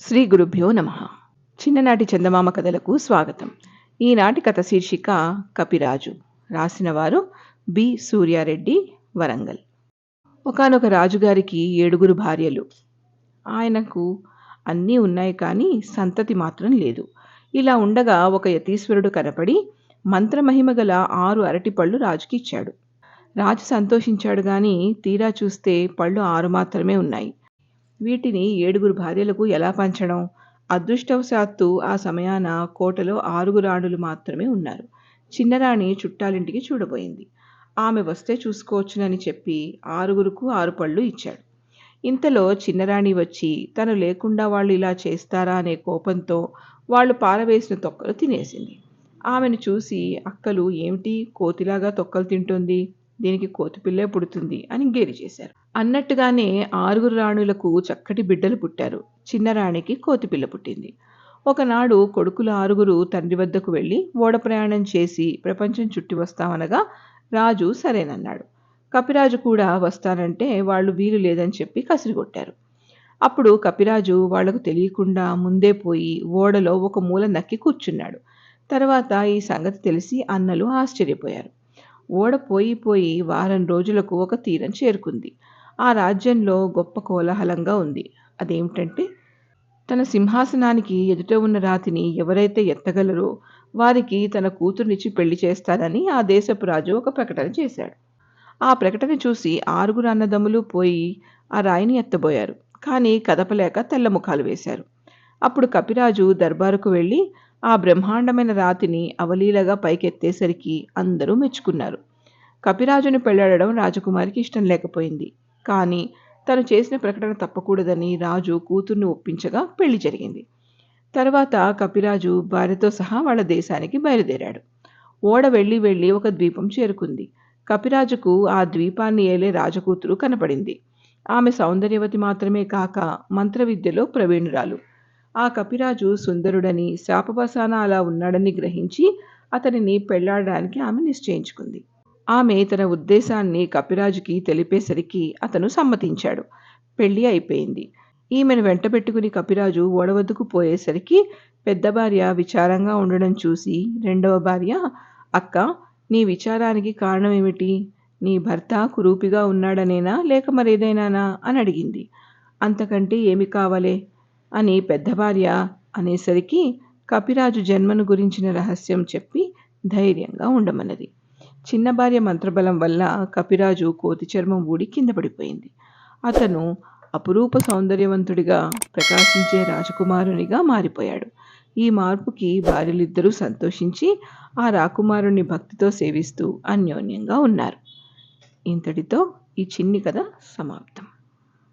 శ్రీ గురుభ్యో నమ. చిన్ననాటి చందమామ కథలకు స్వాగతం. ఈనాటి కథ శీర్షిక కపిరాజు. రాసినవారు బి. సూర్యారెడ్డి వరంగల్. ఒకనొక రాజుగారికి ఏడుగురు భార్యలు. ఆయనకు అన్నీ ఉన్నాయి కానీ సంతతి మాత్రం లేదు. ఇలా ఉండగా ఒక యతీశ్వరుడు కనపడి మంత్రమహిమ గల ఆరు అరటి పళ్ళు రాజుకి ఇచ్చాడు రాజు సంతోషించాడు గాని తీరా చూస్తే పళ్ళు ఆరు మాత్రమే ఉన్నాయి. వీటిని ఏడుగురు భార్యలకు ఎలా పంచడం? అదృష్టవశాత్తు ఆ సమయాన కోటలో ఆరుగురు రాణులు మాత్రమే ఉన్నారు. చిన్నరాణి చుట్టాలింటికి చూడబోయింది. ఆమె వస్తే చూసుకోవచ్చునని చెప్పి ఆరుగురుకు ఆరు పళ్ళు ఇచ్చాడు. ఇంతలో చిన్నరాణి వచ్చి తను లేకుండా వాళ్ళు ఇలా చేస్తారా అనే కోపంతో వాళ్ళు పారవేసిన తొక్కలు తినేసింది. ఆమెను చూసి అక్కలు ఏమిటి? కోతిలాగా తొక్కలు తింటుంది. దీనికి కోతిపిల్లే పుడుతుంది అని గేలి చేశారు. అన్నట్టుగానే ఆరుగురు రాణులకు చక్కటి బిడ్డలు పుట్టారు. చిన్న రాణికి కోతిపిల్ల పుట్టింది. ఒకనాడు కొడుకులు ఆరుగురు తండ్రి వద్దకు వెళ్ళి ఓడ ప్రయాణం చేసి ప్రపంచం చుట్టి వస్తామనగా రాజు సరేనన్నాడు. కపిరాజు కూడా వస్తానంటే వాళ్ళు వీలు లేదని చెప్పి కసిరిగొట్టారు. అప్పుడు కపిరాజు వాళ్ళకు తెలియకుండా ముందే పోయి ఓడలో ఒక మూల నక్కి కూర్చున్నాడు. తర్వాత ఈ సంగతి తెలిసి అన్నలు ఆశ్చర్యపోయారు. ఓడ పోయి వారం రోజులకు ఒక తీరం చేరుకుంది. ఆ రాజ్యంలో గొప్ప కోలాహలంగా ఉంది. అదేమిటంటే తన సింహాసనానికి ఎదుట ఉన్న రాతిని ఎవరైతే ఎత్తగలరో వారికి తన కూతురునిచ్చి పెళ్ళి చేస్తానని ఆ దేశపు రాజు ఒక ప్రకటన చేశాడు. ఆ ప్రకటన చూసి ఆరుగురు అన్నదమ్ములు పోయి ఆ రాయిని ఎత్తబోయారు. కానీ కదపలేక తెల్ల ముఖాలు వేశారు. అప్పుడు కపిరాజు దర్బారుకు వెళ్ళి ఆ బ్రహ్మాండమైన రాతిని అవలీలగా పైకెత్తేసరికి అందరూ మెచ్చుకున్నారు. కపిరాజుని పెళ్ళాడడం రాజకుమారికి ఇష్టం లేకపోయింది. కానీ తను చేసిన ప్రకటన తప్పకూడదని రాజు కూతుర్ని ఒప్పించగా పెళ్ళి జరిగింది. తర్వాత కపిరాజు భార్యతో సహా వాళ్ళ దేశానికి బయలుదేరాడు. ఓడ వెళ్ళి వెళ్ళి ఒక ద్వీపం చేరుకుంది. కపిరాజుకు ఆ ద్వీపాన్ని ఏలే రాజకూతురు కనపడింది. ఆమె సౌందర్యవతి మాత్రమే కాక మంత్ర విద్యలో ప్రవీణురాలు. ఆ కపిరాజు సుందరుడని శాపవసాన అలా ఉన్నాడని గ్రహించి అతనిని పెళ్ళాడడానికి ఆమె నిశ్చయించుకుంది. ఆమె తన ఉద్దేశాన్ని కపిరాజుకి తెలిపేసరికి అతను సమ్మతించాడు. పెళ్ళి అయిపోయింది. ఈమెను వెంటబెట్టుకుని కపిరాజు ఓడవద్దకు పోయేసరికి పెద్ద భార్య విచారంగా ఉండడం చూసి రెండవ భార్య అక్క నీ విచారానికి కారణం ఏమిటి? నీ భర్త కురూపిగా ఉన్నాడనేనా లేక మరేదైనానా? అని అడిగింది. అంతకంటే ఏమి కావాలే? అని పెద్ద భార్య అనేసరికి కపిరాజు జన్మను గురించిన రహస్యం చెప్పి ధైర్యంగా ఉండమన్నది. చిన్న భార్య మంత్రబలం వల్ల కపిరాజు కోతి చర్మం ఊడి కింద పడిపోయింది. అతను అపురూప సౌందర్యవంతుడిగా ప్రకాశించే రాజకుమారునిగా మారిపోయాడు. ఈ మార్పుకి భార్యలిద్దరూ సంతోషించి ఆ రాకుమారుని భక్తితో సేవిస్తూ అన్యోన్యంగా ఉన్నారు. ఇంతటితో ఈ చిన్ని కథ సమాప్తం.